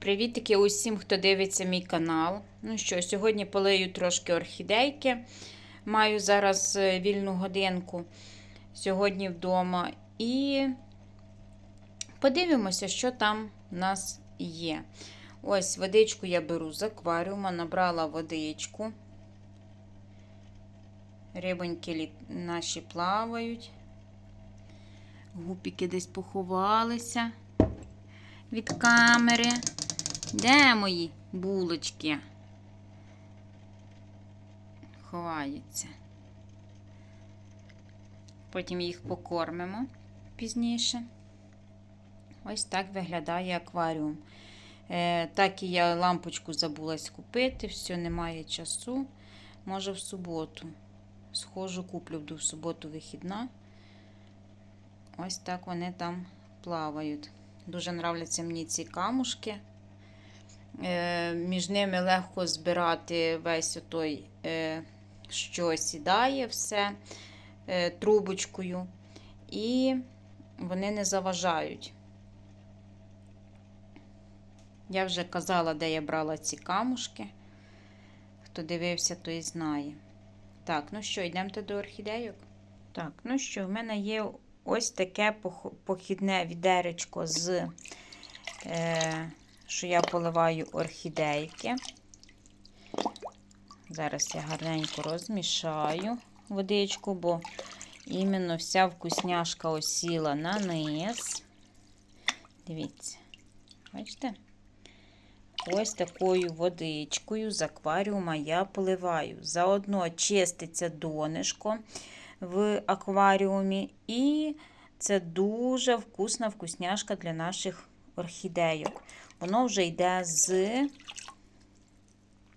Привітики усім, хто дивиться мій канал. Ну що, сьогодні полею трошки орхідейки. Маю зараз е, вільну годинку сьогодні вдома. І подивимося, що там в нас є. Ось водичку я беру з акваріума, набрала водичку. Рибоньки наші плавають. Гупіки десь поховалися від камери. Де мої булочки? Ховаються. Потім їх покормимо пізніше. Ось так виглядає акваріум. Е, так і я лампочку забулась купити, все, немає часу. Може в суботу. Схожу, куплю буду в суботу вихідна. Ось так вони там плавають. Дуже нравляться мені ці камушки. Е, між ними легко збирати весь той, е, що сідає все е, трубочкою. І вони не заважають. Я вже казала, де я брала ці камушки. Хто дивився, той знає. Так, ну що, йдемо до орхідейок? Так, ну що, в мене є ось таке похідне відеречко з, що я поливаю орхідейки. Зараз я гарненько розмішаю водичку, бо іменно вся вкусняшка осіла на низ. Дивіться, бачите? Ось такою водичкою з акваріума я поливаю. Заодно чиститься донишко в акваріумі, і це дуже вкусна вкусняшка для наших орхідейок. Воно вже йде з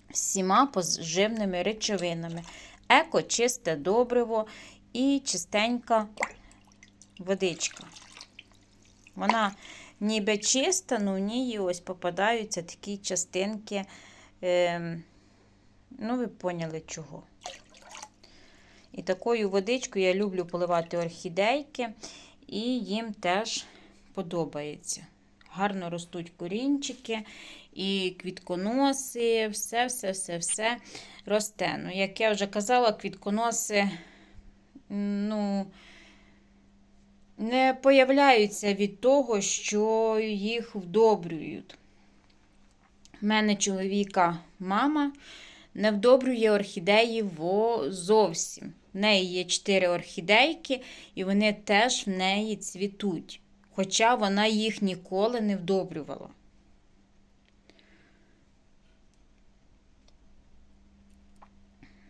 всіма поживними речовинами. Еко, чисте добриво і чистенька водичка. Вона ніби чиста, але в ній ось попадаються такі частинки. Е, ну, ви поняли чого. І такою водичкою я люблю поливати орхідейки, і їм теж подобається. Гарно ростуть корінчики і квітконоси, все-все-все-все росте. Ну, як я вже казала, квітконоси, ну, не появляються від того, що їх вдобрюють. У мене чоловіка мама не вдобрює орхідеї зовсім. В неї є чотири орхідейки, і вони теж в неї цвітуть. Хоча вона їх ніколи не вдобрювала.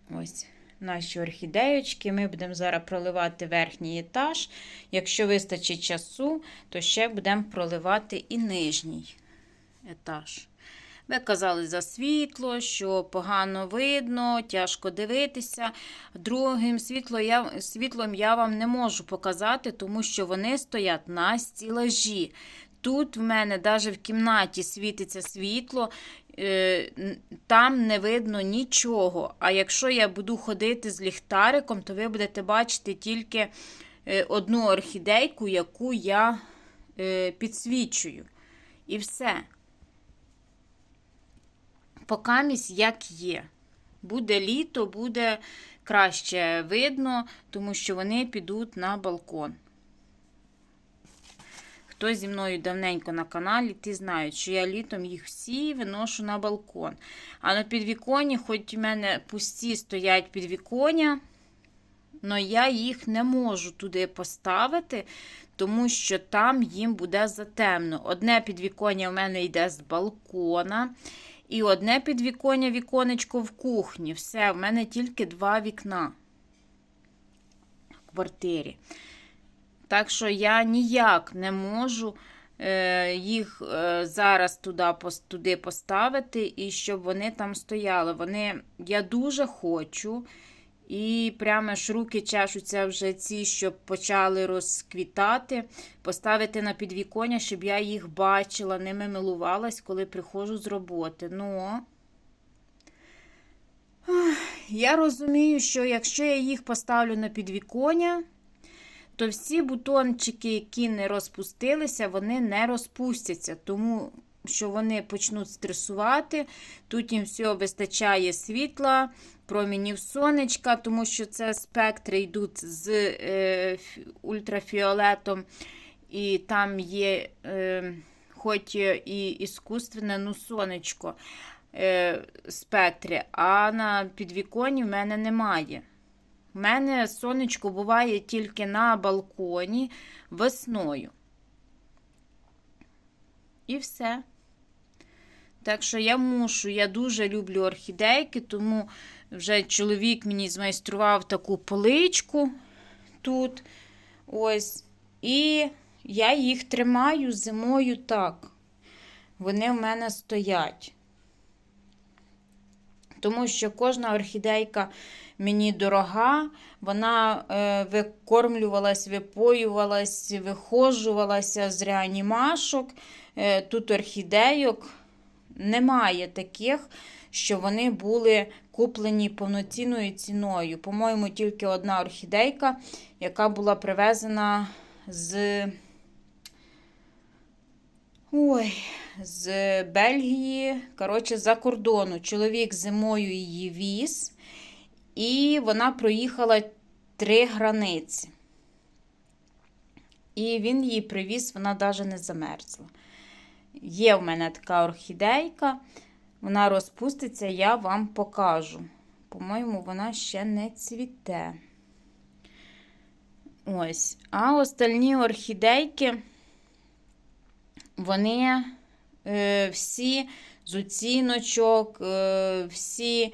Ось наші орхідеєчки. Ми будемо зараз проливати верхній етаж. Якщо вистачить часу, то ще будемо проливати і нижній етаж. Ви казали за світло, що погано видно, тяжко дивитися. Другим світло я, світлом я вам не можу показати, тому що вони стоять на стілажі. Тут в мене навіть в кімнаті світиться світло, е, там не видно нічого. А якщо я буду ходити з ліхтариком, то ви будете бачити тільки е, одну орхідейку, яку я е, підсвічую. І все. Покамість як є. Буде літо, буде краще видно, тому що вони підуть на балкон. Хто зі мною давненько на каналі, ті знають, що я літом їх всі виношу на балкон. А на підвіконні, хоч у мене пусті стоять підвіконня, але я їх не можу туди поставити, тому що там їм буде затемно. Одне підвіконня в мене йде з балкона. І одне підвіконня віконечко в кухні. Все, в мене тільки два вікна в квартирі. Так що я ніяк не можу е, їх е, зараз туди, туди поставити, і щоб вони там стояли. Вони, я дуже хочу. І прямо ж руки чешуться вже ці, щоб почали розквітати, поставити на підвіконня, щоб я їх бачила, ними милувалась, коли приходжу з роботи. Ну, я розумію, що якщо я їх поставлю на підвіконня, то всі бутончики, які не розпустилися, вони не розпустяться. Тому що вони почнуть стресувати. Тут їм все вистачає світла, промінів сонечка, тому що це спектри йдуть з е, ультрафіолетом, і там є, е, хоч і іскусственне, ну, сонечко е, спектри, а на підвіконні в мене немає. У мене сонечко буває тільки на балконі весною. І все. Так що я мушу, я дуже люблю орхідейки, тому вже чоловік мені змайстрував таку поличку тут. Ось. І я їх тримаю зимою так. Вони в мене стоять. Тому що кожна орхідейка мені дорога, вона е, викормлювалась, випоювалась, вихожувалася з реанімашок. Е, тут орхідейок немає таких, що вони були куплені повноцінною ціною. По-моєму, тільки одна орхідейка, яка була привезена з. Ой, з Бельгії, коротше, за кордону. Чоловік зимою її віз, і вона проїхала три границі. І він її привіз, вона навіть не замерзла. Є в мене така орхідейка, вона розпуститься, я вам покажу. По-моєму, вона ще не цвіте. Ось. А остальні орхідейки, вони е, всі з оціночок, е, всі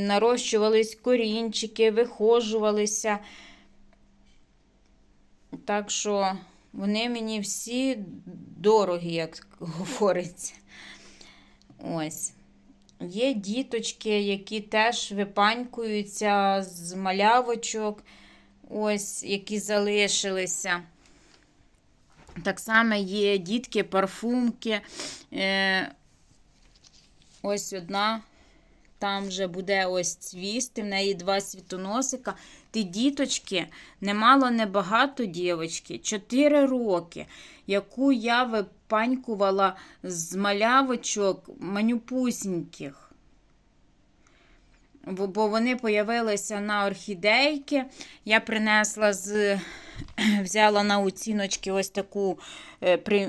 нарощувались корінчики, вихожувалися. Так що вони мені всі дорогі, як говориться. Ось. Є діточки, які теж випанькуються з малявочок, ось, які залишилися. Так само є дітки, парфумки. Е, ось одна. Там вже буде ось цвісти, в неї два світоносика. Ті діточки, немало небагато дівочки, 4 роки, яку я випанькувала з малявочок манюпусіньких. Бо вони появилися на орхідейки. Я принесла з, взяла на оціночки ось таку е, е,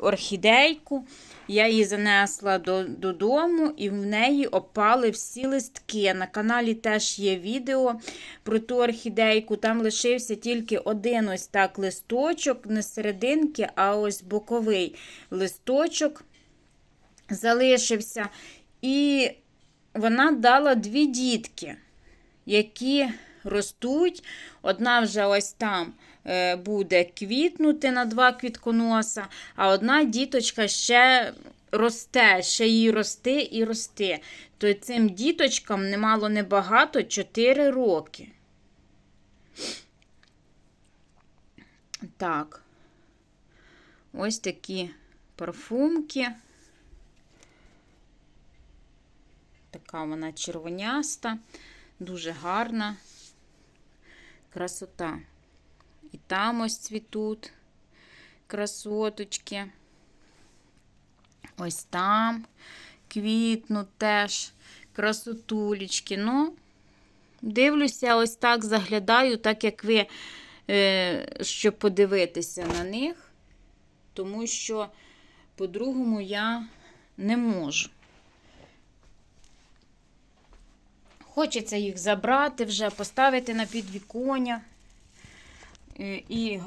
орхідейку. Я її занесла до, додому, і в неї опали всі листки. На каналі теж є відео про ту орхідейку. Там лишився тільки один ось так листочок, не серединки, а ось боковий листочок залишився. І вона дала дві дітки, які ростуть. Одна вже ось там е, буде квітнути на два квітконоса, а одна діточка ще росте, ще їй рости і рости. То цим діточкам немало небагато 4 роки. Так, ось такі парфумки. Така вона червоняста, дуже гарна красота. І там ось цвітуть красоточки. Ось там квітнуть теж красотулечки. Ну, дивлюся, ось так заглядаю, так як ви, е, щоб подивитися на них, тому що по-другому я не можу. Хочеться їх забрати вже, поставити на підвіконня е, і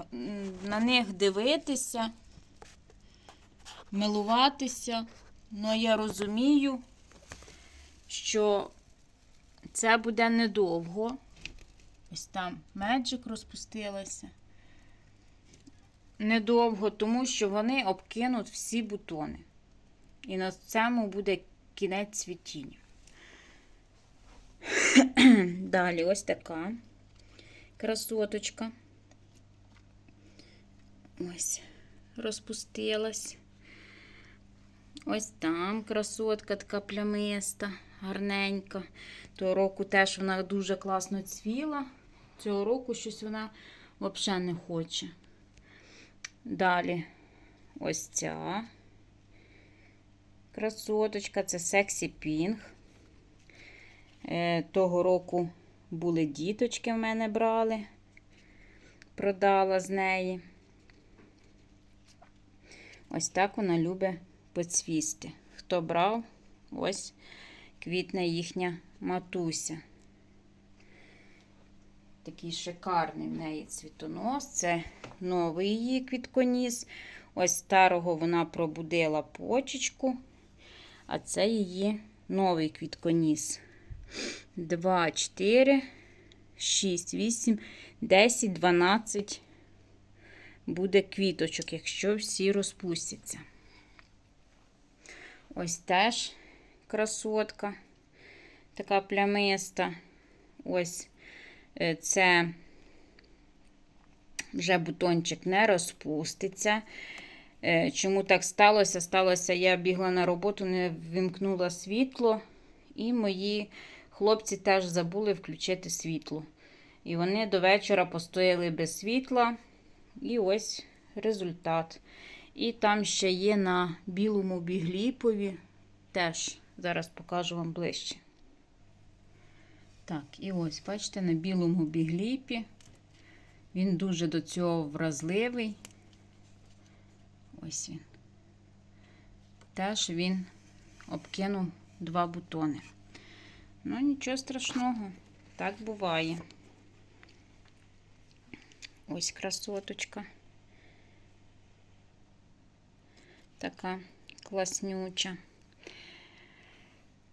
на них дивитися, милуватися. Ну, я розумію, що це буде недовго. Ось там меджик розпустилася. Недовго, тому що вони обкинуть всі бутони. І на цьому буде кінець цвітіння. Далі ось така красоточка. Ось, розпустилась. Ось там красотка така плямиста, гарненька. Того року теж вона дуже класно цвіла. Цього року щось вона взагалі не хоче. Далі ось ця. красоточка, це Sexy Pink. Е, Того року були діточки в мене брали. Продала з неї. Ось так вона любить поцвісти. Хто брав, ось квітне їхня матуся. Такий шикарний в неї цвітонос. Це новий її квітконіс. Ось старого вона пробудила почечку, а це її новий квітконіс. 2, 4, 6, 8, 10, 12 буде квіточок, якщо всі розпустяться. Ось теж красотка, така плямиста. Ось е, це вже бутончик не розпуститься. Е, Чому так сталося? Сталося, я бігла на роботу, не вимкнула світло, і мої хлопці теж забули включити світло. І вони до вечора постояли без світла. І ось результат. І там ще є на білому бігліпові. Теж зараз покажу вам ближче. Так, і ось, бачите, на білому бігліпі. Він дуже до цього вразливий. Ось він. Теж він обкинув два бутони. Ну, нічого страшного, так буває. Ось красоточка. Така класнюча.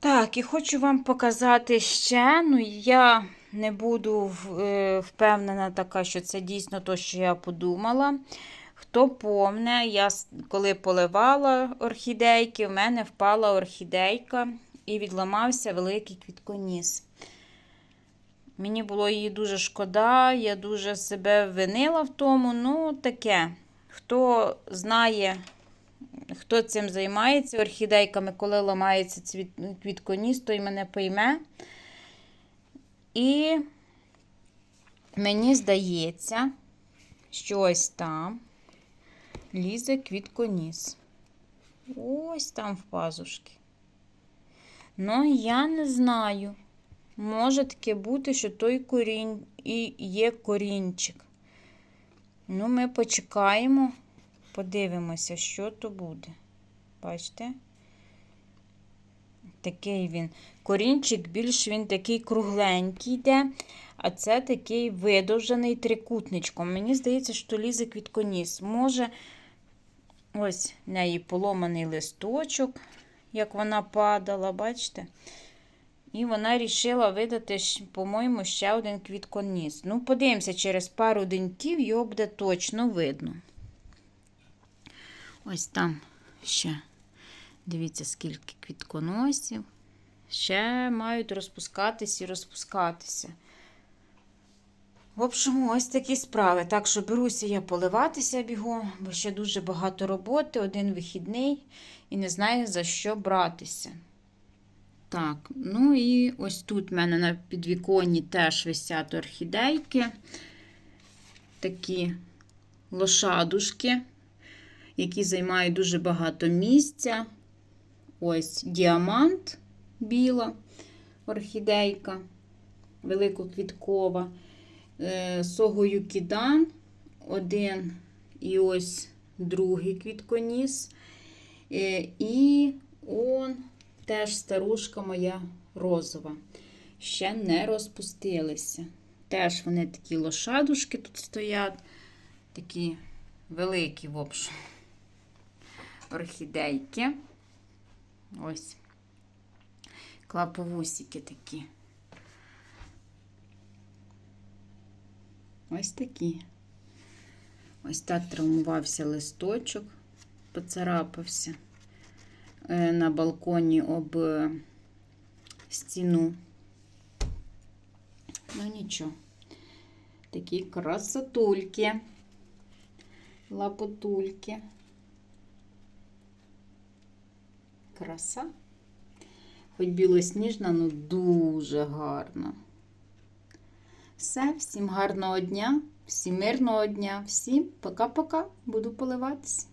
Так, і хочу вам показати ще. Ну, я не буду е, впевнена така, що це дійсно то, що я подумала. Хто помне, я коли поливала орхідейки, в мене впала орхідейка і відламався великий квітконіс. Мені було її дуже шкода, я дуже себе винила в тому. Ну, таке. Хто знає, хто цим займається орхідейками, коли ламається цвіт, квітконіс, той мене пойме. І мені здається, що ось там лізе квітконіс. Ось там в пазушки. Ну, я не знаю. Може таке бути, що той корінь і є корінчик. Ну, ми почекаємо, подивимося, що то буде. Бачите? Такий він. Корінчик більш він такий кругленький йде, а це такий видовжений трикутничком. Мені здається, що лізе квітконіс. Може, ось в неї поломаний листочок, як вона падала, бачите? І вона вирішила видати, по-моєму, ще один квітконіс. Ну, подивимося, через пару деньків його буде точно видно. Ось там ще, дивіться, скільки квітконосів. Ще мають розпускатись і розпускатися. В общем, ось такі справи. Так що беруся я поливатися бігом, бо ще дуже багато роботи, один вихідний, і не знаю, за що братися. Так, ну і ось тут в мене на підвіконні теж висять орхідейки. Такі лошадушки, які займають дуже багато місця. Ось діамант біла орхідейка, великоквіткова. Согою кідан, один і ось другий квітконіс. Е, І он теж старушка моя розова. Ще не розпустилися. Теж вони такі лошадушки тут стоять, такі великі, в общем, орхідейки. Ось. Клаповусики такі. Ось такі. Ось так травмувався листочок, поцарапався на балконі об стіну. Ну нічого. Такі красотульки, лапотульки. Краса. Хоч білосніжна, ну дуже гарна. Все, всім гарного дня, всім мирного дня, всім пока-пока. Буду поливатися.